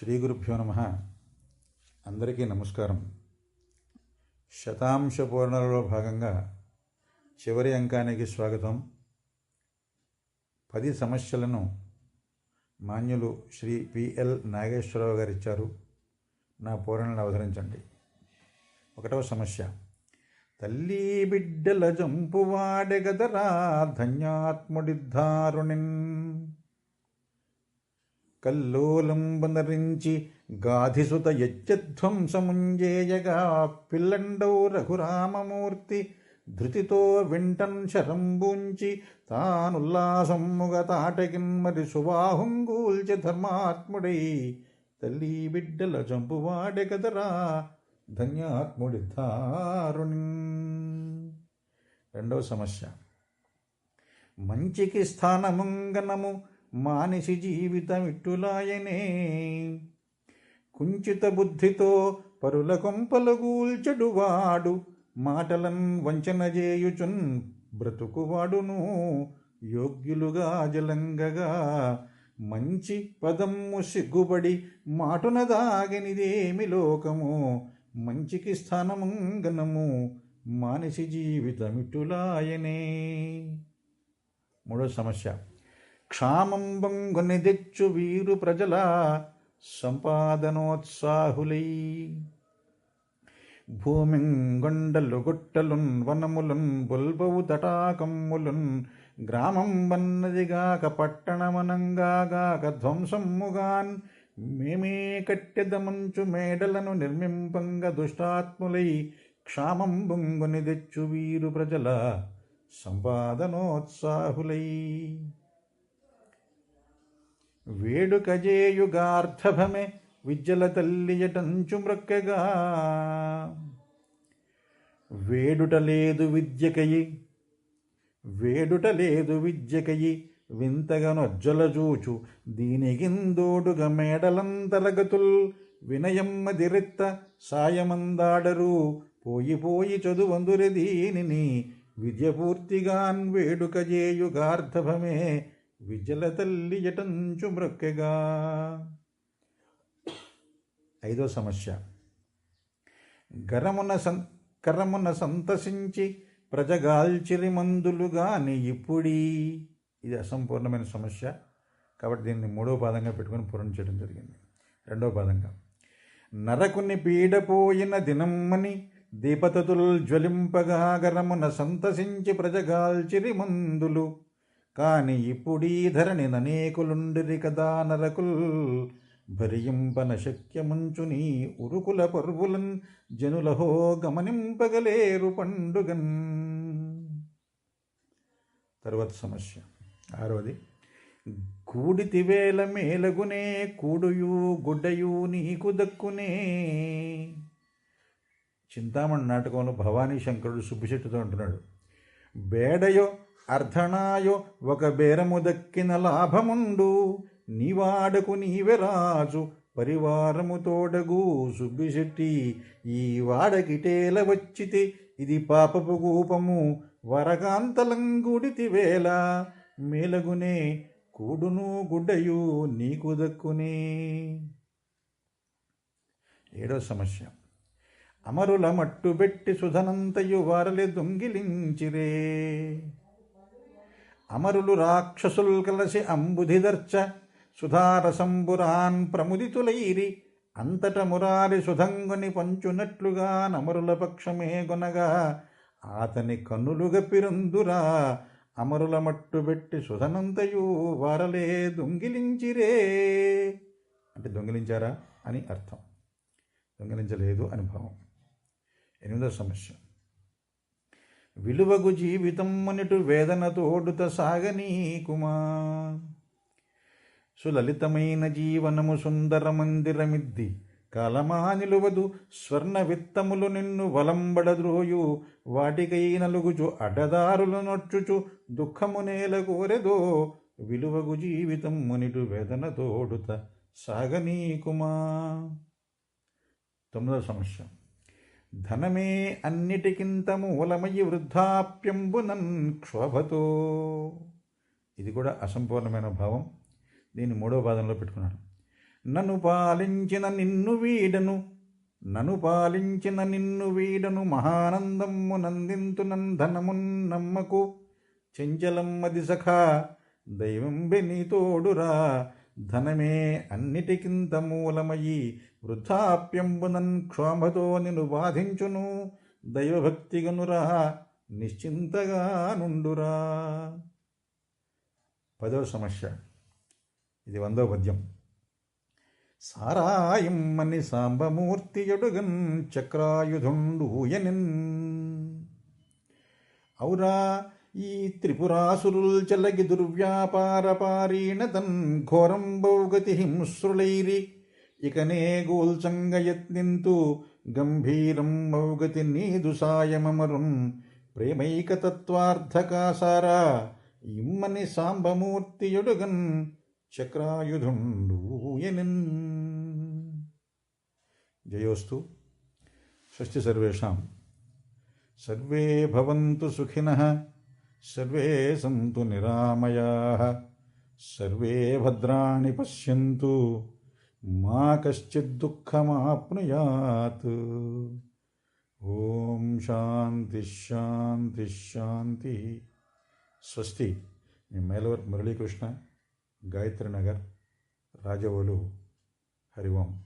శ్రీ గురుభ్యో నమ. అందరికీ నమస్కారం. శతాంశ పూర్ణలలో భాగంగా చివరి అంకానికి స్వాగతం. పది సమస్యలను మాన్యులు శ్రీ పిఎల్ నాగేశ్వరరావు గారు ఇచ్చారు. నా పూరణను అవతరించండి. ఒకటవ సమస్య. తల్లి బిడ్డల జంపువాడెగదరా ధన్యాత్ముడిద్ధారుణిన్. కల్లోలంబనరించి గాధిసుత యజ్జధ్వంసముంజేయగా పిల్లండౌ రఘురామమూర్తి ధృతితో వింటన్ శరంబుంచి తానుల్లాసమ్ముగ తాటకిన్మరి సుబాహుంగూల్చె ధర్మాత్ముడై తల్లి బిడ్డల చంపువాడె కదరా ధన్యాత్ముడి దారుణి రెండవ సమస్య. మంచికి స్థానముంగనము మానిసి జీవితమిట్టులాయనే కుంచిత బుద్ధితో పరుల కొంపలు గూల్చెడువాడు మాటలన్ వంచన చేయుచున్ బ్రతుకువాడును. యోగ్యులుగా జలంగగా మంచి పదమ్ము సిగ్గుబడి మాటున దాగనిదేమి లోకము. మంచికి స్థానమంగనము మానిసి జీవితమిట్టులాయనే మూడో సమస్య. క్షామం తెచ్చు వీరు ప్రజల సంపాదనోత్సాహులై. భూమింగొండలు గుట్టలున్ వనములున్ బుల్బవు తటాకమ్ములున్ గ్రామం వన్నదిగాక పట్టణమనంగాగాక ధ్వంసమ్ముగాన్ మేమే కట్టెదమంచు మేడలను నిర్మింపంగ దుష్టాత్ములై క్షామం బొంగుని తెచ్చు వీరు ప్రజల సంపాదనోత్సాహులై. వేడుకజేయుగార్థభమే విద్యల తల్లియటంచు మ్రొక్కెగా వేడుట లేదు విద్యకయి వేడుట లేదు విద్యకయి వింతగనొజ్జలజూచు దీనిగిందోడుగ మేడలంతరగతుల్ వినయమ్మ దిరెత్త సాయమందాడరు పోయిపోయి పోయి దీనిని విద్యపూర్తిగాన్ పూర్తిగాన్ విజల తల్లి ఎటంచు మ్రొక్కెగా ఐదో సమస్య. గరమున సం కరమున సంతసించి ప్రజగాల్చిరి మందులుగాని ఇప్పుడీ. ఇది అసంపూర్ణమైన సమస్య. కాబట్టి దీన్ని మూడో పాదంగా పెట్టుకొని పూర్ణ చేయడం జరిగింది. రెండో పాదంగా. నరకుని పీడపోయిన దినమ్మని దీపతతుల్ జ్వలింపగా గరమున సంతసించి ప్రజగాల్చిరి మందులు. కాని ఇప్పుడీ కదా నరకుల్. భరియింపన శక్యముంచుని ఉరుకుల పర్వులన్ జనులహో గమనింపగలేరు పండుగన్. తర్వాత సమస్య ఆరవది కూడితివేల మేలగునే కూడుయు గుడ్డయు నీకు దక్కునే. చింతామణి నాటకంలో భవానీ శంకరుడు సుబ్బిశెట్టితో అంటున్నాడు. బేడయో అర్ధణాయో ఒక బేరము దక్కిన లాభముండు. నీవాడకు నీవెరాజు పరివారము తోడగు సుబ్బిశెట్టి ఈ వాడకిటేల వచ్చితే ఇది పాపపు కూపము వరకాంతలంగుడితి వేళ. మేలగునే కూడును గుడ్డయు నీకు దక్కునే. ఏడో సమస్య. అమరుల మట్టుబెట్టి సుధనంతయు వారలే దొంగిలించిరే. అమరులు రాక్షసులు కలసి అంబుధిదర్చ సుధారసంబురాన్ ప్రముదితులైరి అంతట మురారి సుధంగుని పంచునట్లుగా నమరుల పక్షమే గొనగా ఆతని కన్నులు గప్పిరందురా అమరుల మట్టుబెట్టి సుధనంతయు వారలే దొంగిలించిరే. అంటే దొంగిలించారా అని అర్థం. దొంగిలించలేదు అని భావం ఎనిమిదో సమస్య. విలువగు జీవితం మునిటు వేదన తోడుత సాగనీకుమా సులలితమైన జీవనము సుందర మందిరమిద్ది కలమా నిలువదు స్వర్ణ విత్తములు నిన్ను వలంబడద్రోయు వాటికై నలుగుచు అడ్డదారులు నొచ్చుచు దుఃఖము నేల కోరెదో విలువగు జీవితం మునిటు వేదన తోడుత సాగనీకుమా తొమ్మిదవ సమస్య ధనమే అన్నిటికింత మూలమయ్యి వృద్ధాప్యంబునన్ క్షోభతో. ఇది కూడా అసంపూర్ణమైన భావం. దీన్ని మూడో పాదంలో పెట్టుకున్నాడు. నన్ను పాలించిన నిన్ను వీడను నను పాలించిన నిన్ను వీడను మహానందమ్ము నందింతు ధనమున్ నమ్మకు. చెంచలమ్మది సఖా దైవం నీ తోడురా. ధనమే అన్నిటికింత మూలమయ్యి వృద్ధాప్యంబునన్ క్షోభతో నిన్ను బాధించును. దైవభక్తిగనురా నిశ్చింతగా నుండురా పదో సమస్య. ఇది వందో పద్యం. సారాయిమ్మని సాంబమూర్తి ఎడుగన్ చక్రాయుధుండూయనిన్. ఔరా ఈ త్రిపురాసురుల్ చలగి దుర్వ్యాపార పారీణ తన్ ఘోరం బౌగతి హింసృలైరి. ఇకనే గోల్చంగ యత్నింతు గంభీరం మౌగతి నీదు సాయమమరుం ప్రేమైకతత్వార్థకాసారా ఇమ్మని సాంబమూర్తియుడుగన్ చక్రాయుధుండూయనిన్ జయోస్తు షష్ఠి సర్వేషాం. సర్వే భవంతు సుఖినః సర్వే సంతు నిరామయాః సర్వే భద్రాణి పశ్యంతు మా కశ్చిద్దుఃఖమాప్నుయాత్ ఓం శాంతి శాంతి శాంతి. స్వస్తి. మీ మేలవర్ మురళీకృష్ణ గాయత్రి నగర్ రాజవోలు హరివం